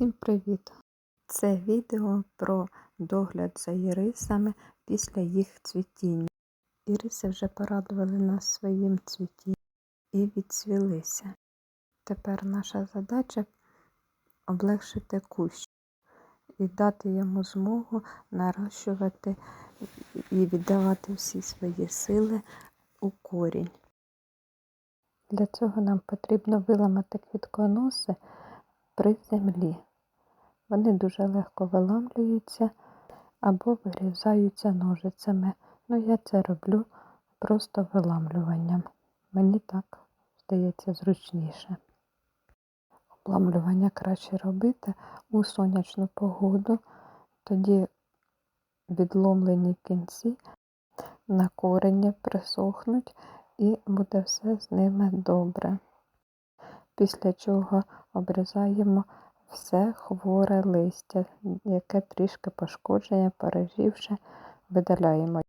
Всім привіт! Це відео про догляд за ірисами після їх цвітіння. Іриси вже порадували нас своїм цвітінням і відцвілися. Тепер наша задача облегшити кущ і дати йому змогу нарощувати і віддавати всі свої сили у корінь. Для цього нам потрібно виламати квітконоси при землі. Вони дуже легко виламлюються або вирізаються ножицями. Ну, я це роблю просто виламлюванням. Мені так здається зручніше. Обламлювання краще робити у сонячну погоду, тоді відломлені кінці на корені присохнуть і буде все з ними добре. Після чого обрізаємо все хворе листя, яке трішки пошкоджене, переживше, видаляємо.